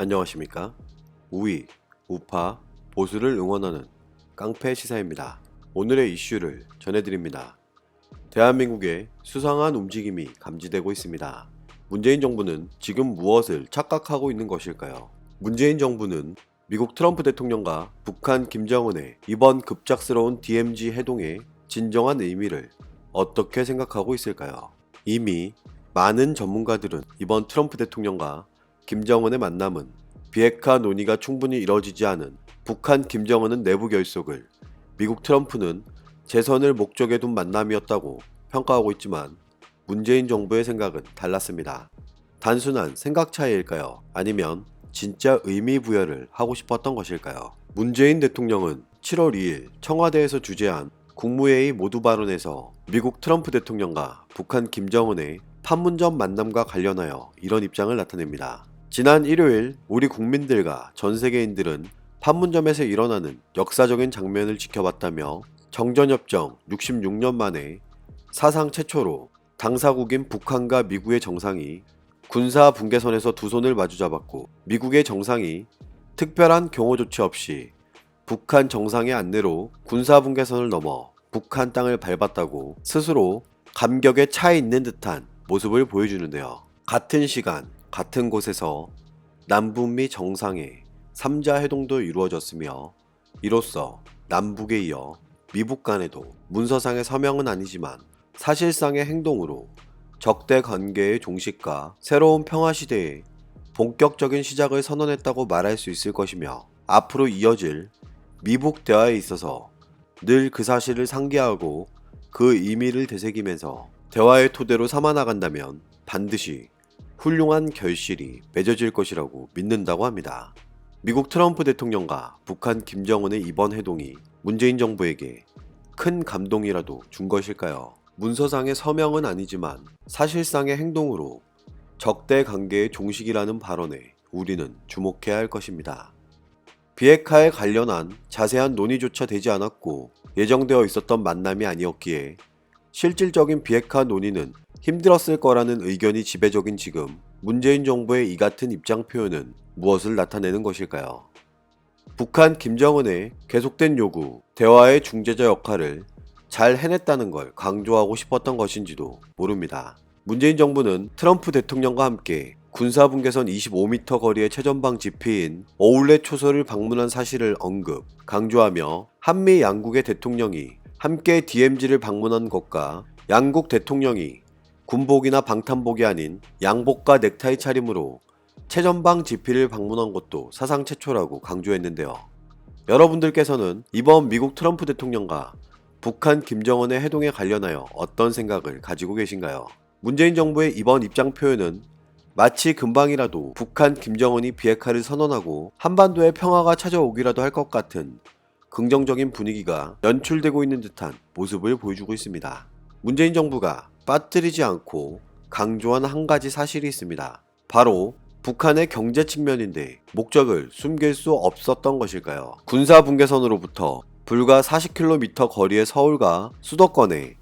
안녕하십니까? 우위, 우파, 보수를 응원하는 깡패 시사입니다. 오늘의 이슈를 전해드립니다. 대한민국의 수상한 움직임이 감지되고 있습니다. 문재인 정부는 지금 무엇을 착각하고 있는 것일까요? 문재인 정부는 미국 트럼프 대통령과 북한 김정은의 이번 급작스러운 DMZ 해동의 진정한 의미를 어떻게 생각하고 있을까요? 이미 많은 전문가들은 이번 트럼프 대통령과 김정은의 만남은 비핵화 논의가 충분히 이뤄지지 않은 북한 김정은은 내부 결속을 미국 트럼프는 재선을 목적에 둔 만남이었다고 평가하고 있지만 문재인 정부의 생각은 달랐습니다. 단순한 생각 차이일까요? 아니면 진짜 의미 부여를 하고 싶었던 것일까요? 문재인 대통령은 7월 2일 청와대에서 주재한 국무회의 모두 발언에서 미국 트럼프 대통령과 북한 김정은의 판문점 만남과 관련하여 이런 입장을 나타냅니다. 지난 일요일 우리 국민들과 전 세계인들은 판문점에서 일어나는 역사적인 장면을 지켜봤다며 정전협정 66년 만에 사상 최초로 당사국인 북한과 미국의 정상이 군사 분계선에서 두 손을 마주잡았고 미국의 정상이 특별한 경호 조치 없이 북한 정상의 안내로 군사 분계선을 넘어 북한 땅을 밟았다고 스스로 감격에 차 있는 듯한 모습을 보여주는데요. 같은 시간, 같은 곳에서 남북미 정상의 3자 회동도 이루어졌으며 이로써 남북에 이어 미북 간에도 문서상의 서명은 아니지만 사실상의 행동으로 적대 관계의 종식과 새로운 평화 시대의 본격적인 시작을 선언했다고 말할 수 있을 것이며 앞으로 이어질 미북 대화에 있어서 늘 그 사실을 상기하고 그 의미를 되새기면서 대화의 토대로 삼아 나간다면 반드시 훌륭한 결실이 맺어질 것이라고 믿는다고 합니다. 미국 트럼프 대통령과 북한 김정은의 이번 회동이 문재인 정부에게 큰 감동이라도 준 것일까요? 문서상의 서명은 아니지만 사실상의 행동으로 적대 관계의 종식이라는 발언에 우리는 주목해야 할 것입니다. 비핵화에 관련한 자세한 논의조차 되지 않았고 예정되어 있었던 만남이 아니었기에 실질적인 비핵화 논의는 힘들었을 거라는 의견이 지배적인 지금 문재인 정부의 이 같은 입장 표현은 무엇을 나타내는 것일까요? 북한 김정은의 계속된 요구, 대화의 중재자 역할을 잘 해냈다는 걸 강조하고 싶었던 것인지도 모릅니다. 문재인 정부는 트럼프 대통령과 함께 군사 분계선 25m 거리의 최전방 지피인 어울레 초소를 방문한 사실을 언급, 강조하며 한미 양국의 대통령이 함께 DMZ를 방문한 것과 양국 대통령이 군복이나 방탄복이 아닌 양복과 넥타이 차림으로 최전방 지피를 방문한 것도 사상 최초라고 강조했는데요. 여러분들께서는 이번 미국 트럼프 대통령과 북한 김정은의 회동에 관련하여 어떤 생각을 가지고 계신가요? 문재인 정부의 이번 입장 표현은 마치 금방이라도 북한 김정은이 비핵화를 선언하고 한반도에 평화가 찾아오기라도 할 것 같은 긍정적인 분위기가 연출되고 있는 듯한 모습을 보여주고 있습니다. 문재인 정부가 빠뜨리지 않고 강조한 한 가지 사실이 있습니다. 바로 북한의 경제 측면인데 목적을 숨길 수 없었던 것일까요? 군사 분계선으로부터 불과 40km 거리의 서울과 수도권에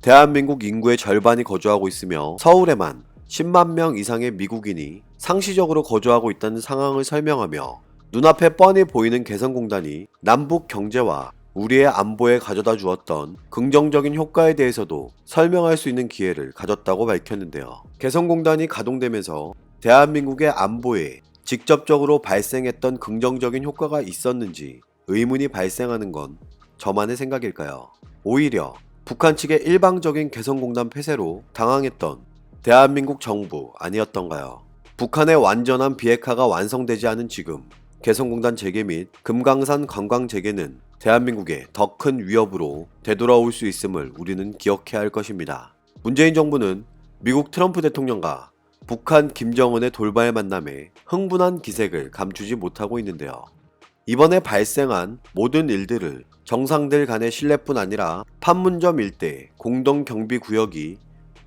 대한민국 인구의 절반이 거주하고 있으며 서울에만 10만 명 이상의 미국인이 상시적으로 거주하고 있다는 상황을 설명하며 눈앞에 뻔히 보이는 개성공단이 남북 경제와 우리의 안보에 가져다 주었던 긍정적인 효과에 대해서도 설명할 수 있는 기회를 가졌다고 밝혔는데요. 개성공단이 가동되면서 대한민국의 안보에 직접적으로 발생했던 긍정적인 효과가 있었는지 의문이 발생하는 건 저만의 생각일까요? 오히려 북한 측의 일방적인 개성공단 폐쇄로 당황했던 대한민국 정부 아니었던가요? 북한의 완전한 비핵화가 완성되지 않은 지금 개성공단 재개 및 금강산 관광 재개는 대한민국에 더큰 위협으로 되돌아올 수 있음을 우리는 기억해야 할 것입니다. 문재인 정부는 미국 트럼프 대통령과 북한 김정은의 돌발 만남에 흥분한 기색을 감추지 못하고 있는데요. 이번에 발생한 모든 일들을 정상들 간의 신뢰뿐 아니라 판문점 일대 공동 경비 구역이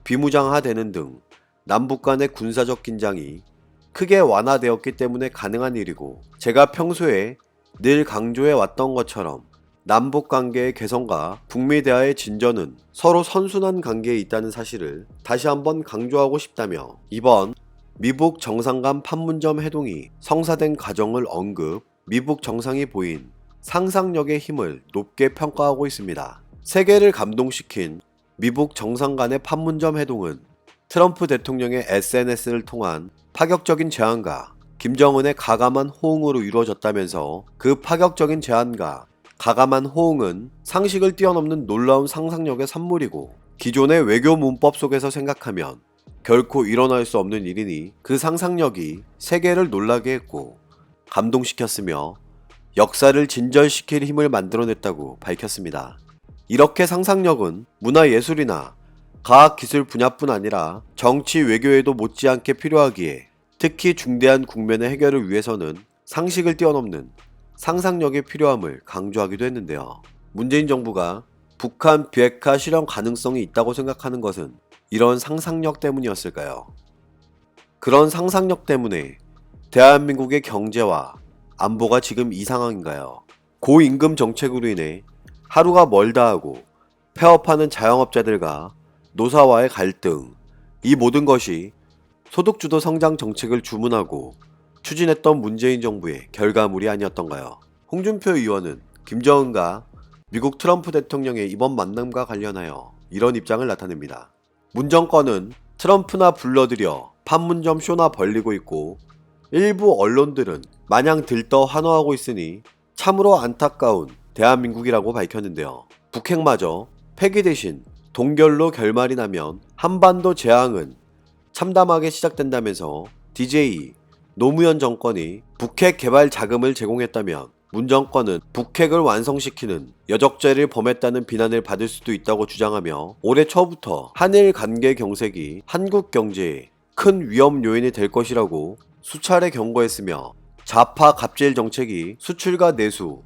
비무장화되는 등 남북 간의 군사적 긴장이 크게 완화되었기 때문에 가능한 일이고 제가 평소에 늘 강조해 왔던 것처럼 남북 관계의 개선과 북미 대화의 진전은 서로 선순환 관계에 있다는 사실을 다시 한번 강조하고 싶다며 이번 미북 정상 간 판문점 해동이 성사된 과정을 언급, 미북 정상이 보인 상상력의 힘을 높게 평가하고 있습니다. 세계를 감동시킨 미북 정상 간의 판문점 해동은 트럼프 대통령의 SNS를 통한 파격적인 제안과 김정은의 가감한 호응으로 이루어졌다면서 그 파격적인 제안과 가감한 호응은 상식을 뛰어넘는 놀라운 상상력의 산물이고 기존의 외교 문법 속에서 생각하면 결코 일어날 수 없는 일이니 그 상상력이 세계를 놀라게 했고 감동시켰으며 역사를 진절시킬 힘을 만들어냈다고 밝혔습니다. 이렇게 상상력은 문화예술이나 과학 기술 분야뿐 아니라 정치 외교에도 못지않게 필요하기에 특히 중대한 국면의 해결을 위해서는 상식을 뛰어넘는 상상력의 필요함을 강조하기도 했는데요. 문재인 정부가 북한 비핵화 실현 가능성이 있다고 생각하는 것은 이런 상상력 때문이었을까요? 그런 상상력 때문에 대한민국의 경제와 안보가 지금 이 상황인가요? 고임금 정책으로 인해 하루가 멀다 하고 폐업하는 자영업자들과 노사와의 갈등, 이 모든 것이 소득주도 성장 정책을 주문하고 추진했던 문재인 정부의 결과물이 아니었던가요? 홍준표 의원은 김정은과 미국 트럼프 대통령의 이번 만남과 관련하여 이런 입장을 나타냅니다. 문 정권은 트럼프나 불러들여 판문점 쇼나 벌리고 있고 일부 언론들은 마냥 들떠 환호하고 있으니 참으로 안타까운 대한민국이라고 밝혔는데요. 북핵마저 폐기 대신 동결로 결말이 나면 한반도 재앙은 참담하게 시작된다면서 DJ 노무현 정권이 북핵 개발 자금을 제공했다면 문 정권은 북핵을 완성시키는 여적죄를 범했다는 비난을 받을 수도 있다고 주장하며 올해 초부터 한일 관계 경색이 한국 경제에 큰 위험 요인이 될 것이라고 수차례 경고했으며 좌파 갑질 정책이 수출과 내수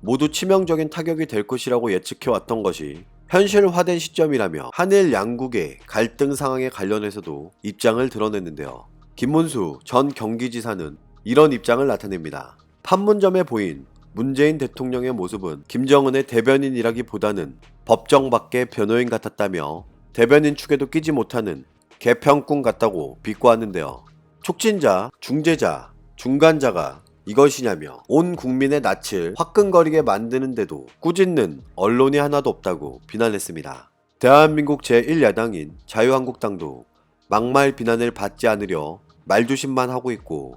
모두 치명적인 타격이 될 것이라고 예측해왔던 것이 현실화된 시점이라며 한일 양국의 갈등 상황에 관련해서도 입장을 드러냈는데요. 김문수 전 경기지사는 이런 입장을 나타냅니다. 판문점에 보인 문재인 대통령의 모습은 김정은의 대변인이라기보다는 법정 밖의 변호인 같았다며 대변인 축에도 끼지 못하는 개평꾼 같다고 비꼬았는데요. 촉진자, 중재자, 중간자가 이것이냐며 온 국민의 낯을 화끈거리게 만드는데도 꾸짖는 언론이 하나도 없다고 비난했습니다. 대한민국 제1야당인 자유한국당도 막말 비난을 받지 않으려 말조심만 하고 있고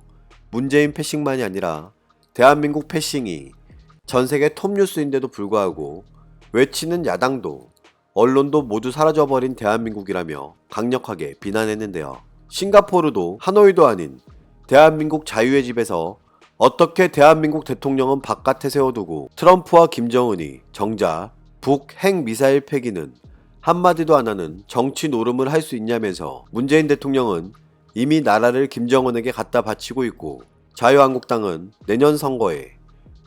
문재인 패싱만이 아니라 대한민국 패싱이 전 세계 톱뉴스인데도 불구하고 외치는 야당도 언론도 모두 사라져버린 대한민국이라며 강력하게 비난했는데요. 싱가포르도 하노이도 아닌 대한민국 자유의 집에서 어떻게 대한민국 대통령은 바깥에 세워두고 트럼프와 김정은이 정작 북핵 미사일 폐기는 한마디도 안 하는 정치 노름을 할 수 있냐면서 문재인 대통령은 이미 나라를 김정은에게 갖다 바치고 있고 자유한국당은 내년 선거에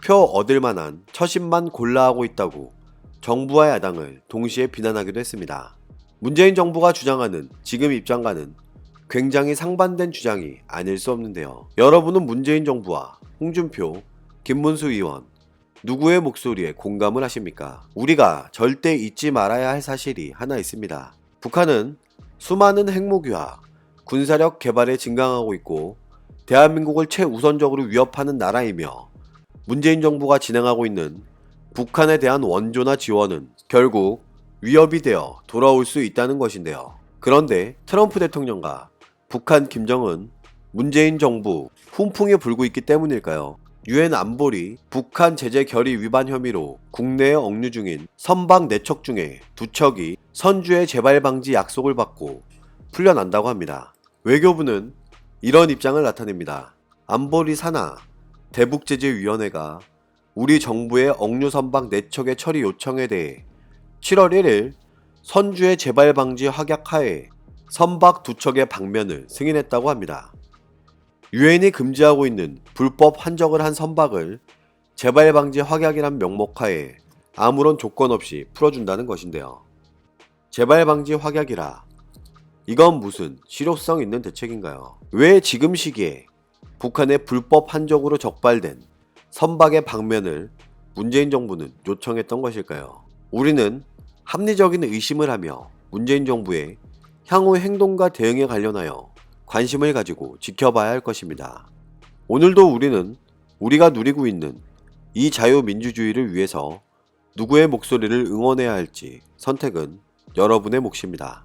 표 얻을 만한 처신만 골라하고 있다고 정부와 야당을 동시에 비난하기도 했습니다. 문재인 정부가 주장하는 지금 입장과는 굉장히 상반된 주장이 아닐 수 없는데요. 여러분은 문재인 정부와 홍준표, 김문수 의원 누구의 목소리에 공감을 하십니까? 우리가 절대 잊지 말아야 할 사실이 하나 있습니다. 북한은 수많은 핵무기와 군사력 개발에 증강하고 있고 대한민국을 최우선적으로 위협하는 나라이며 문재인 정부가 진행하고 있는 북한에 대한 원조나 지원은 결국 위협이 되어 돌아올 수 있다는 것인데요. 그런데 트럼프 대통령과 북한 김정은, 문재인 정부 훈풍이 불고 있기 때문일까요? 유엔 안보리 북한 제재 결의 위반 혐의로 국내에 억류 중인 선박 4척 중에 두 척이 선주의 재발 방지 약속을 받고 풀려난다고 합니다. 외교부는 이런 입장을 나타냅니다. 안보리 산하 대북제재위원회가 우리 정부의 억류 선박 4척의 처리 요청에 대해 7월 1일 선주의 재발 방지 확약 하에 선박 두 척의 방면을 승인했다고 합니다. 유엔이 금지하고 있는 불법 한적을 한 선박을 재발 방지 확약이란 명목하에 아무런 조건 없이 풀어준다는 것인데요. 재발 방지 확약이라 이건 무슨 실효성 있는 대책인가요? 왜 지금 시기에 북한의 불법 한적으로 적발된 선박의 방면을 문재인 정부는 요청했던 것일까요? 우리는 합리적인 의심을 하며 문재인 정부의 향후 행동과 대응에 관련하여 관심을 가지고 지켜봐야 할 것입니다. 오늘도 우리는 우리가 누리고 있는 이 자유민주주의를 위해서 누구의 목소리를 응원해야 할지 선택은 여러분의 몫입니다.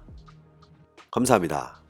감사합니다.